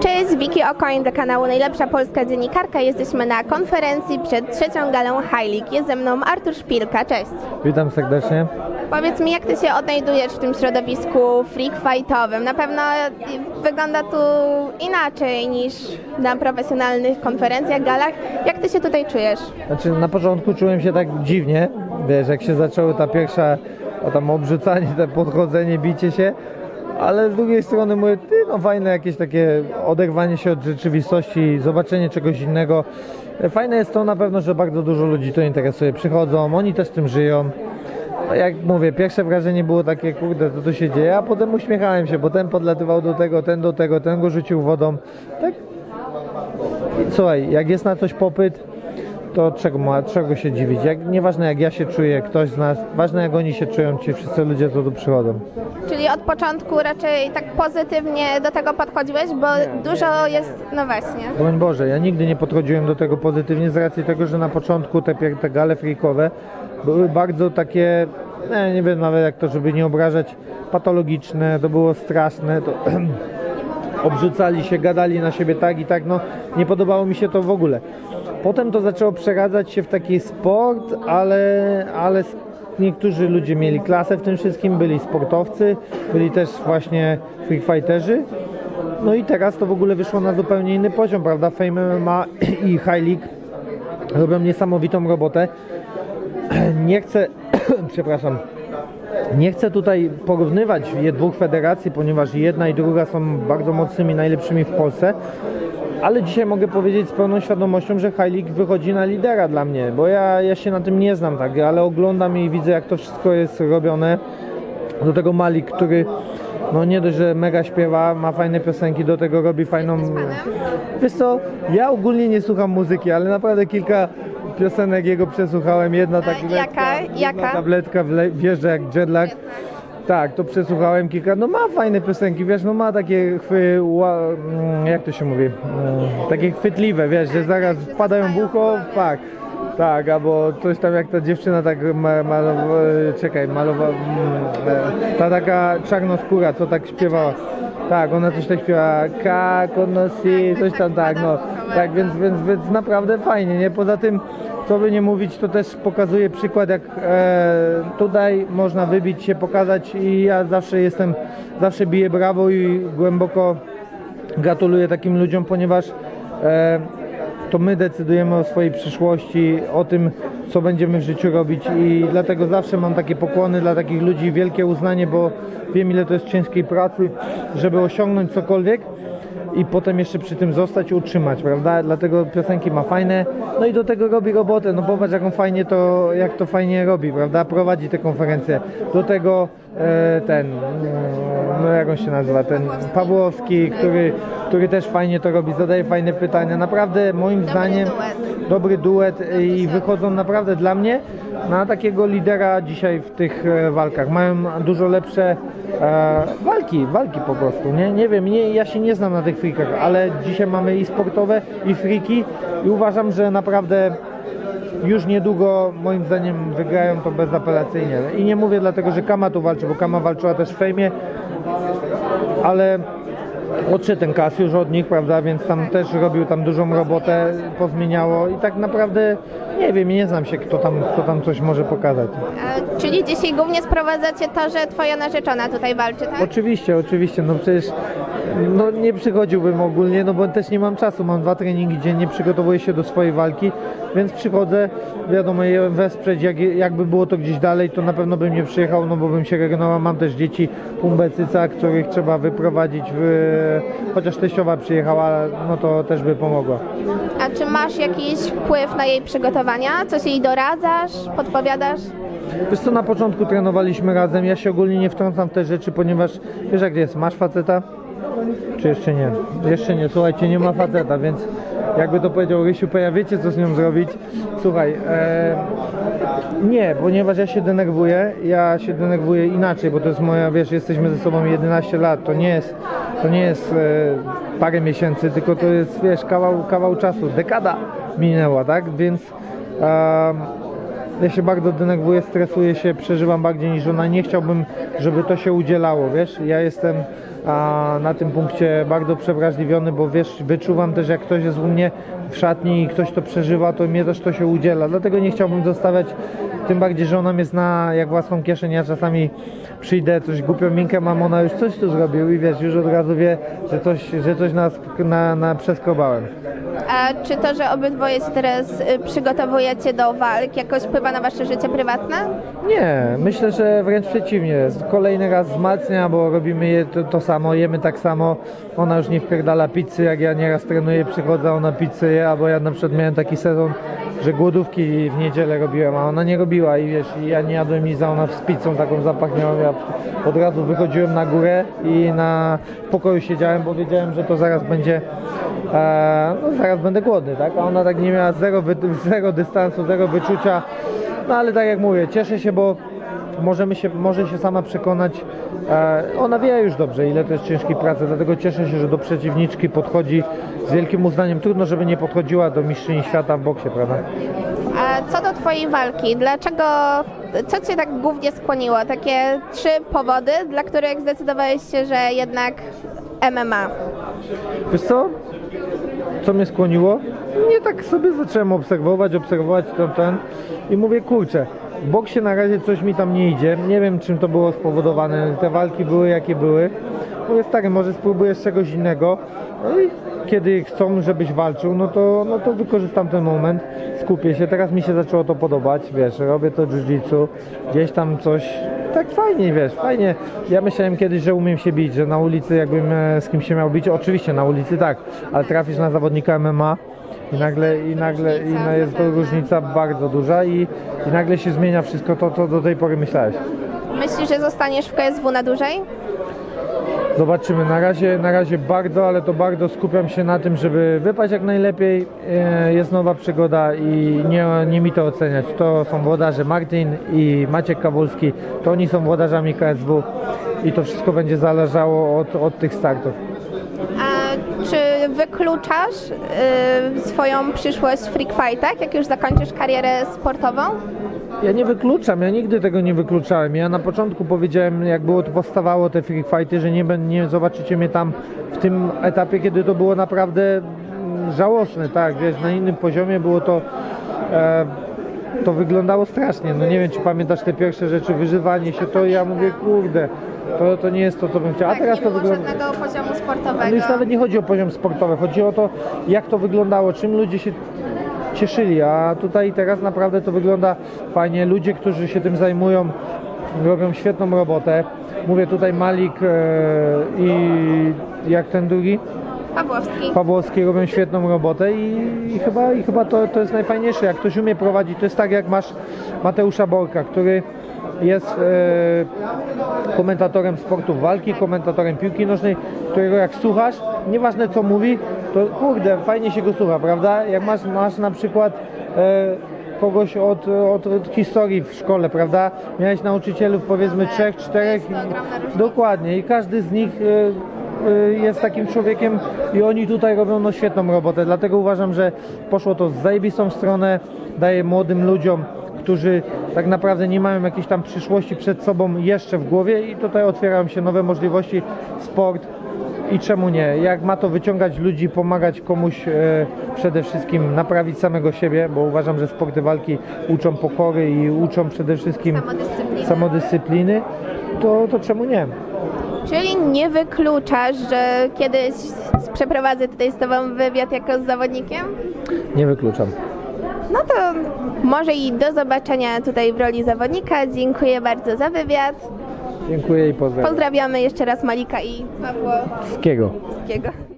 Cześć, Wiki Okoń do kanału Najlepsza Polska Dziennikarka. Jesteśmy na konferencji przed trzecią galą League. Jest ze mną Artur Szpilka, cześć. Witam serdecznie. Powiedz mi, jak ty się odnajdujesz w tym środowisku freak fightowym? Na pewno wygląda tu inaczej niż na profesjonalnych konferencjach, galach. Jak ty się tutaj czujesz? Znaczy na początku czułem się tak dziwnie, wiesz, jak się zaczęło ta pierwsza, o tam obrzucanie, te podchodzenie, bicie się, ale z drugiej strony mówię, ty no fajne jakieś takie oderwanie się od rzeczywistości, zobaczenie czegoś innego. Fajne jest to na pewno, że bardzo dużo ludzi to interesuje, przychodzą, oni też tym żyją. No jak mówię, pierwsze wrażenie było takie, kurde, co tu się dzieje, a potem uśmiechałem się, bo ten podlatywał do tego, ten do tego, ten go rzucił wodą. Tak słuchaj, jak jest na coś popyt, to czego, ma, czego się dziwić? Jak, nieważne jak ja się czuję, ktoś z nas, ważne jak oni się czują, ci wszyscy ludzie, co tu przychodzą. Czyli od początku raczej tak pozytywnie do tego podchodziłeś, bo dużo jest, no właśnie. Broń Boże, ja nigdy nie podchodziłem do tego pozytywnie z racji tego, że na początku te, pier- te gale freakowe były bardzo takie, nie, nie wiem nawet jak to, żeby nie obrażać, patologiczne, to było straszne, to obrzucali się, gadali na siebie tak i tak, no nie podobało mi się to w ogóle. Potem to zaczęło przeradzać się w taki sport, ale, ale niektórzy ludzie mieli klasę w tym wszystkim, byli sportowcy, byli też właśnie free fighterzy. No i teraz to w ogóle wyszło na zupełnie inny poziom, prawda? Fame MMA i High League robią niesamowitą robotę. Nie chcę, przepraszam, nie chcę tutaj porównywać dwóch federacji, ponieważ jedna i druga są bardzo mocnymi, najlepszymi w Polsce. Ale dzisiaj mogę powiedzieć z pełną świadomością, że League wychodzi na lidera dla mnie, bo ja, ja się na tym nie znam tak, ale oglądam i widzę jak to wszystko jest robione. Do tego Malik, który no nie dość, że mega śpiewa, ma fajne piosenki, do tego robi fajną... Wiesz co, ja ogólnie nie słucham muzyki, ale naprawdę kilka piosenek jego przesłuchałem. Jedna E, jaka? Jedna Jaka? tabletka wjeżdża jak jetlag. Tak, to przesłuchałem kilka. No ma fajne piosenki, wiesz, no ma takie chwy, mm, jak to się mówi, Mm, takie chwytliwe, wiesz, że zaraz wpadają w ucho, tak. Tak, albo coś tam jak ta dziewczyna tak ma, malowa, czekaj, malowa, mm, e, ta taka czarnoskóra, co tak śpiewała. Tak, ona coś tak śpiewa, ka, konosi, coś tam, tak, no. Tak, więc, więc, więc naprawdę fajnie, nie? Poza tym, co by nie mówić, to też pokazuje przykład, jak e, tutaj można wybić się, pokazać i ja zawsze jestem, zawsze biję brawo i głęboko gratuluję takim ludziom, ponieważ e, to my decydujemy o swojej przyszłości, o tym, co będziemy w życiu robić i dlatego zawsze mam takie pokłony dla takich ludzi, wielkie uznanie, bo wiem ile to jest ciężkiej pracy, żeby osiągnąć cokolwiek i potem jeszcze przy tym zostać utrzymać, prawda? Dlatego piosenki ma fajne, no i do tego robi robotę, no popatrz jak on fajnie to, jak to fajnie robi, prawda? Prowadzi te konferencje. Do tego e, ten, mm, no jak on się nazywa, ten Pawłowski, który, który też fajnie to robi, zadaje fajne pytania. Naprawdę moim zdaniem duet. dobry duet i wychodzą naprawdę dla mnie na takiego lidera dzisiaj w tych e, walkach. Mają dużo lepsze e, walki, walki po prostu. Nie, nie wiem, nie, ja się nie znam na tych freakach, ale dzisiaj mamy i sportowe, i freaki i uważam, że naprawdę już niedługo moim zdaniem wygrają to bezapelacyjnie. I nie mówię dlatego, że Kama tu walczy, bo Kama walczyła też w fejmie, ale odszedł ten Kasiusz od nich, prawda, więc tam też robił tam dużą robotę, pozmieniało i tak naprawdę nie wiem, nie znam się kto tam, kto tam coś może pokazać. E, Czyli dzisiaj głównie sprowadzacie to, że twoja narzeczona tutaj walczy, tak? Oczywiście, oczywiście, no przecież no nie przychodziłbym ogólnie, no bo też nie mam czasu, mam dwa treningi dziennie, przygotowuję się do swojej walki, więc przychodzę, wiadomo, je wesprzeć, jak, jakby było to gdzieś dalej, to na pewno bym nie przyjechał, no bo bym się regionował, mam też dzieci Pumbecyca, których trzeba wyprowadzić, w, chociaż teściowa przyjechała, no to też by pomogła. A czy masz jakiś wpływ na jej przygotowania? Coś jej doradzasz, podpowiadasz? Wiesz co, na początku trenowaliśmy razem, ja się ogólnie nie wtrącam w te rzeczy, ponieważ wiesz jak jest, masz faceta? Czy jeszcze nie? Jeszcze nie, słuchajcie, nie ma faceta, więc jakby to powiedział Rysiu, ja co z nią zrobić. Słuchaj, e, nie, ponieważ ja się denerwuję, ja się denerwuję inaczej, bo to jest moja, wiesz, jesteśmy ze sobą 11 lat, to nie jest, to nie jest e, parę miesięcy, tylko to jest, wiesz, kawał, kawał czasu, dekada minęła, tak? Więc em, ja się bardzo denerwuję, stresuję się, przeżywam bardziej niż ona. Nie chciałbym, żeby to się udzielało, wiesz? Ja jestem a, na tym punkcie bardzo przewrażliwiony, bo wiesz, wyczuwam też, jak ktoś jest u mnie w szatni i ktoś to przeżywa, to mnie też to się udziela. Dlatego nie chciałbym zostawiać, tym bardziej, że ona mnie zna jak własną kieszeń. Ja czasami przyjdę, coś głupią minkę mam, ona już coś tu zrobił i wiesz, już od razu wie, że coś, że coś na, na, na przeskrobałem. A czy to, że obydwoje się teraz y, przygotowujecie do walk, jakoś wpływa na wasze życie prywatne? Nie, myślę, że wręcz przeciwnie. Kolejny raz wzmacnia, bo robimy je to, to samo, jemy tak samo. Ona już nie wpierdala pizzy, jak ja nieraz trenuję, przychodzę, ona pizzę je, albo ja na przykład miałem taki sezon, że głodówki w niedzielę robiłem, a ona nie i wiesz, i ja nie jadłem nic, a ona z pizzą taką zapachniała. Ja od razu wychodziłem na górę i na pokoju siedziałem, bo wiedziałem, że to zaraz będzie e, no zaraz będę głodny, tak? A ona tak nie miała zero, wy, zero dystansu, zero wyczucia. No ale tak jak mówię, cieszę się, bo możemy się, może się sama przekonać. E, ona wie już dobrze, ile to jest ciężkiej pracy, dlatego cieszę się, że do przeciwniczki podchodzi z wielkim uznaniem. Trudno, żeby nie podchodziła do mistrzyni świata w boksie, prawda? A co do twojej walki, dlaczego, co cię tak głównie skłoniło? Takie trzy powody, dla których zdecydowałeś się, że jednak MMA. Wiesz co? Co mnie skłoniło? Nie tak sobie zacząłem obserwować, obserwować ten, ten i mówię, kurczę, w boksie na razie coś mi tam nie idzie. Nie wiem, czym to było spowodowane. Te walki były, jakie były. Mówię, stary, może spróbujesz czegoś innego. No i kiedy chcą, żebyś walczył, no to, no to wykorzystam ten moment, skupię się. Teraz mi się zaczęło to podobać, wiesz, robię to jiu-jitsu, gdzieś tam coś, tak fajnie, wiesz, fajnie. Ja myślałem kiedyś, że umiem się bić, że na ulicy jakbym e, z kimś się miał bić, oczywiście na ulicy tak, ale trafisz na zawodnika MMA i nagle, i nagle i no jest to różnica bardzo duża i, i nagle się zmienia wszystko to, co do tej pory myślałeś. Myślisz, że zostaniesz w KSW na dłużej? Zobaczymy. Na razie, na razie bardzo, ale to bardzo skupiam się na tym, żeby wypaść jak najlepiej. E, Jest nowa przygoda i nie, nie mi to oceniać. To są włodarze Martin i Maciek Kawulski. To oni są włodarzami KSW i to wszystko będzie zależało od, od tych startów. A czy wykluczasz y, swoją przyszłość w freak fightach, jak już zakończysz karierę sportową? Ja nie wykluczam, ja nigdy tego nie wykluczałem. Ja na początku powiedziałem, jak było to powstawało te free fighty, że nie, nie zobaczycie mnie tam w tym etapie, kiedy to było naprawdę mm, żałosne, tak, wiesz, na innym poziomie było to e, to wyglądało strasznie. No nie wiem, czy pamiętasz te pierwsze rzeczy, wyżywanie się, to ja mówię, kurde, to, to nie jest to, co bym chciał. A tak, teraz nie to wygląda. żadnego poziomu sportowego. już nawet nie chodzi o poziom sportowy, chodzi o to, jak to wyglądało, czym ludzie się cieszyli, a tutaj teraz naprawdę to wygląda fajnie. Ludzie, którzy się tym zajmują, robią świetną robotę. Mówię tutaj Malik e, i jak ten drugi? Pawłowski. Pawłowski robią świetną robotę i, i chyba, i chyba to, to jest najfajniejsze. Jak ktoś umie prowadzić, to jest tak jak masz Mateusza Borka, który jest e, komentatorem sportów walki, komentatorem piłki nożnej, którego jak słuchasz, nieważne co mówi, to kurde, fajnie się go słucha, prawda? Jak masz, masz na przykład e, kogoś od, od, od historii w szkole, prawda? Miałeś nauczycielów powiedzmy trzech, czterech. Dokładnie i każdy z nich e, jest takim człowiekiem i oni tutaj robią no, świetną robotę. Dlatego uważam, że poszło to w zajebistą stronę, daje młodym ludziom, którzy tak naprawdę nie mają jakiejś tam przyszłości przed sobą jeszcze w głowie i tutaj otwierają się nowe możliwości, sport i czemu nie? Jak ma to wyciągać ludzi, pomagać komuś e, przede wszystkim naprawić samego siebie, bo uważam, że sporty walki uczą pokory i uczą przede wszystkim Samodyscypliny. samodyscypliny, to, to czemu nie? Czyli nie wykluczasz, że kiedyś przeprowadzę tutaj z Tobą wywiad jako z zawodnikiem? Nie wykluczam. No to może i do zobaczenia tutaj w roli zawodnika. Dziękuję bardzo za wywiad. Dziękuję i pozdrawiam. Pozdrawiamy jeszcze raz Malika i Pawłowskiego. Wszystkiego.